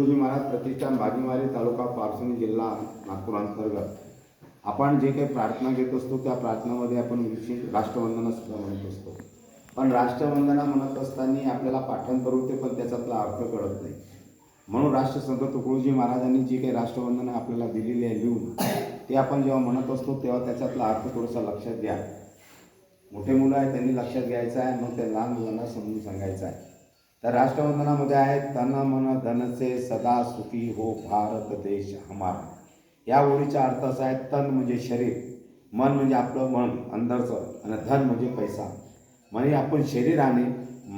गुरुजी महाराज प्रतिष्ठान बागीमारी तालुका पारसणी जिल्हा नागपूर अंतर्गत. आपण जे काही प्रार्थना घेत असतो त्या प्रार्थनामध्ये आपण विशेष राष्ट्रवंदना सुद्धा म्हणत असतो. पण राष्ट्रवंदना म्हणत असताना आपल्याला पाठांतर होते पण त्याच्यातला अर्थ कळत नाही. म्हणून राष्ट्रसंत तुकडोजी महाराजांनी जी काही राष्ट्रवंदना आपल्याला दिलेली आहे लिहून ते आपण जेव्हा म्हणत असतो तेव्हा त्याच्यातला अर्थ थोडासा लक्षात घ्या. मोठे मुलं आहे त्यांनी लक्षात घ्यायचं आहे मग त्या लहान मुलांना समजून सांगायचं आहे. तर राष्ट्रवंदनामध्ये आहे तन मन धनसे सदा सुखी हो भारत देश हमारा. या ओळीचा अर्थ असा आहे तन म्हणजे शरीर मन म्हणजे आपलं मन अंदरचं आणि धन म्हणजे पैसा. म्हणजे आपण शरीराने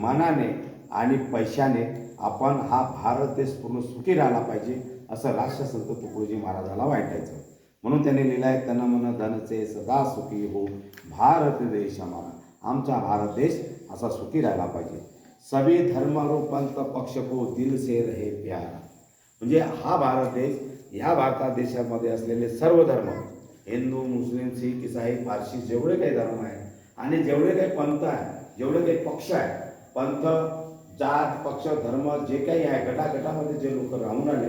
मनाने आणि पैशाने आपण हा भारत देश पूर्ण सुखी राहिला पाहिजे असं राष्ट्रसंत तुकडोजी महाराजाला वाटायचं. म्हणून त्यांनी लिहिलं आहे तन मन धनचे सदा सुखी हो भारत देश हमारा. आमचा भारत देश असा सुखी राहिला पाहिजे. सभी धर्म पंथ पक्ष को दिल से रहे प्यारा। म्हणजे हा भारत देश ह्या भारतात देशामध्ये असलेले सर्व धर्म हिंदू मुस्लिम शीख इसाई पारशी जेवढे काही धर्म आहेत आणि जेवढे काही पंथ आहे जेवढे काही पक्ष आहे पंथ जात पक्ष धर्म जे काही आहे गटागटामध्ये जे लोक राहून आले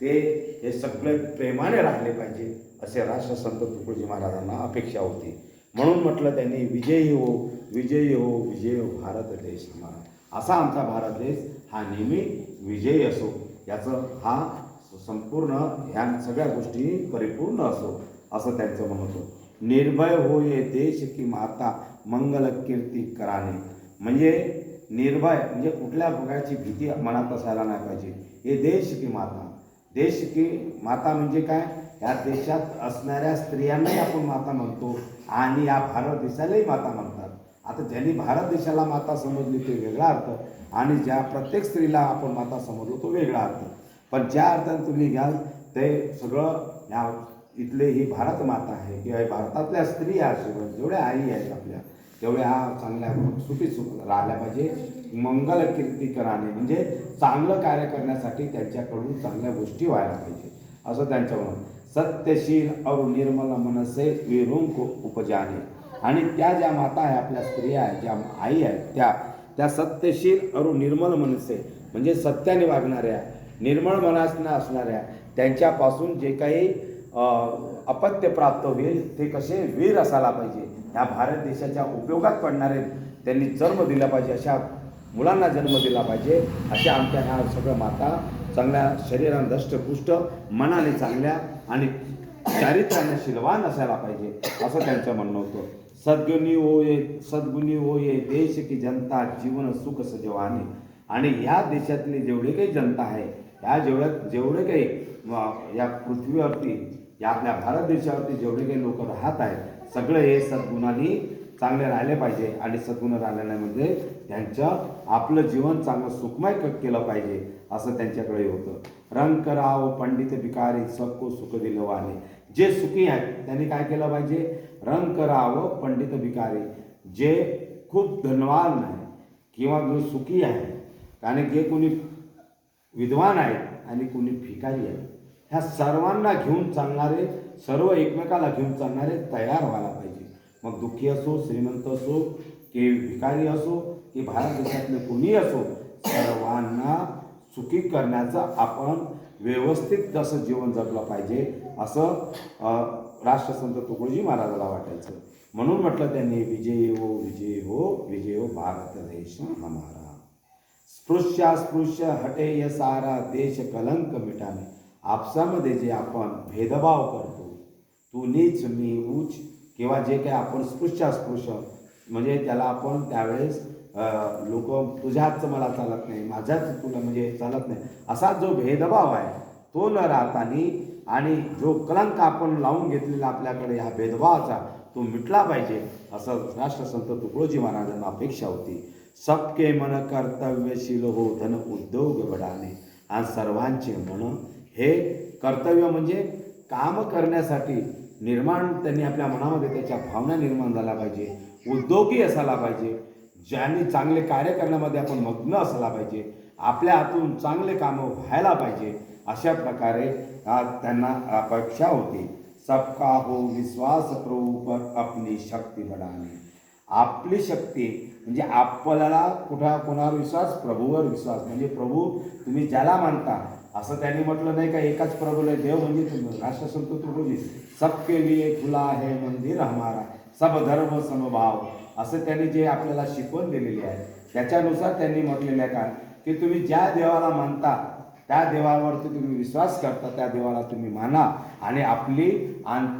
ते हे सगळे प्रेमाने राहिले पाहिजे असे राष्ट्रसंत तुकडोजी महाराजांना अपेक्षा होती. म्हणून म्हटलं त्यांनी विजयी हो विजयी हो विजय हो भारत देश हमारा. असा आमचा भारत देश हा नेहमी विजयी असो. याचं हा संपूर्ण ह्या सगळ्या गोष्टी परिपूर्ण असो असं त्यांचं म्हणत होतं. निर्भय होय देश की माता मंगल कीर्ती कराने. म्हणजे निर्भय म्हणजे कुठल्या प्रकारची भीती मनात असायला नाही पाहिजे. हे देश की माता. देश की माता म्हणजे काय? या देशात असणाऱ्या स्त्रियांनाही आपण माता म्हणतो आणि या भारत देशालाही माता म्हणतात. आता ज्यांनी भारत देशाला माता समजली ते वेगळा अर्थ. आणि ज्या प्रत्येक स्त्रीला आपण माता समजलो तो वेगळा अर्थ. पण ज्या अर्थाने तुम्ही घ्याल ते सगळं या इथले ही भारत माता आहे किंवा भारतातल्या स्त्री आहेत जेवढ्या आई आहेत आपल्या तेवढ्या चांगल्या सुखी सुख राहिल्या पाहिजे. मंगल कीर्ती कराने म्हणजे चांगलं कार्य करण्यासाठी त्यांच्याकडून चांगल्या गोष्टी व्हायला पाहिजे. असं त्यांच्या सत्यशील और निर्मल मनसे विरुंक उपजाने. आणि त्या ज्या माता आहे आपल्या स्त्रिया आहेत ज्या आई आहेत त्या त्या सत्यशील अरु निर्मल मनसे म्हणजे सत्याने वागणाऱ्या निर्मळ मनासना असणाऱ्या त्यांच्यापासून जे काही अपत्य प्राप्त होईल ते कसे वीर असायला पाहिजे ह्या भारत देशाच्या उपयोगात पडणारे त्यांनी जन्म दिला पाहिजे अशा मुलांना जन्म दिला पाहिजे अशा आमच्या ह्या सगळ्या माता चांगल्या शरीरानं दष्टपुष्ट मनाने चांगल्या आणि चारित्र्याने शिलवान असायला पाहिजे असं त्यांचं म्हणणं होतं. सद्गुणी हो सद्गुणी हो ये देश की जनता जीवन सुख सजवाने. आणि या देशातली जेवढी काही जनता आहे या जेवढ्या जेवढे काही या पृथ्वीवरती या आपल्या भारत देशावरती जेवढे काही लोक राहत आहेत सगळे हे सद्गुणांनी चांगले राहिले पाहिजे आणि सद्गुण राहण्यामध्ये त्यांच्या त्यांचं आपलं जीवन चांगलं सुखमय केलं पाहिजे असं त्यांच्याकडे होतं. रंग कराव पंडित भिकारी सबको सुख दिलवाने. जे सुखी आहेत त्यांनी काय केलं पाहिजे? रंग करावं पंडित भिकारी. जे खूप धनवान आहे किंवा जो सुखी आहे कारण जे कोणी विद्वान आहेत आणि कोणी भिकारी आहेत ह्या सर्वांना घेऊन चालणारे सर्व एकमेकाला घेऊन चालणारे तयार व्हायला पाहिजे. मग दुःखी असो श्रीमंत असो की भिकारी असो की भारत देशातले कोणी असो सर्वांना सुखी करण्याचं आपण व्यवस्थित जसं जीवन जगलं पाहिजे असं राष्ट्रसंत तुकडोजी महाराजाला वाटायचं. म्हणून म्हटलं त्यांनी विजय हो विजय हो विजय हो भारत देश हमारा. स्पृश्य स्पृश्य हटे य सारा देश कलंक मिटाने. आपसामध्ये जे आपण भेदभाव करतो तू नीच मी उच किंवा जे काही आपण स्पृश्य अस्पृश्य म्हणजे त्याला आपण त्यावेळेस लोक तुझ्याच मला चालत नाही माझ्याच तुला म्हणजे चालत नाही असा जो भेदभाव आहे तो न राहतानी आणि जो कलंक आपण लावून घेतलेला आपल्याकडे ह्या भेदभावाचा तो मिटला पाहिजे असं राष्ट्रसंत तुकडोजी महाराजांना अपेक्षा होती. सबके मन कर्तव्यशील हो धन उद्योग बडाने आणि सर्वांचे मन हे कर्तव्य म्हणजे काम करण्यासाठी निर्माण त्यांनी आपल्या मनामध्ये त्याच्या भावना निर्माण झाल्या पाहिजे. उद्योगी असायला पाहिजे. ज्यांनी चांगले कार्य करण्यामध्ये आपण मग्न असायला पाहिजे. आपल्या हातून चांगले कामं व्हायला पाहिजे. अशा प्रकारे त्यांना अपेक्षा होती. सबका हो विश्वास प्रभू पर अपनी शक्ती बढ़ाने. आपली शक्ती म्हणजे आपल्याला कुठं कोणावर विश्वास प्रभूवर विश्वास. म्हणजे प्रभू तुम्ही ज्याला मानता असं त्यांनी म्हटलं नाही का एकाच प्रभूला देव म्हणजे तुम्ही. राष्ट्रसंत तुकडोजी सबके लिए खुला आहे मंदिर हमारा सब धर्म समभाव. असं त्यांनी जे आपल्याला शिकवण दिलेली आहे. त्याच्यानुसार त्यांनी म्हटलेलं आहे का की तुम्ही ज्या देवाला मानता त्या देवावरती तुम्ही विश्वास करता त्या देवाला तुम्ही माना. आणि आपली आंत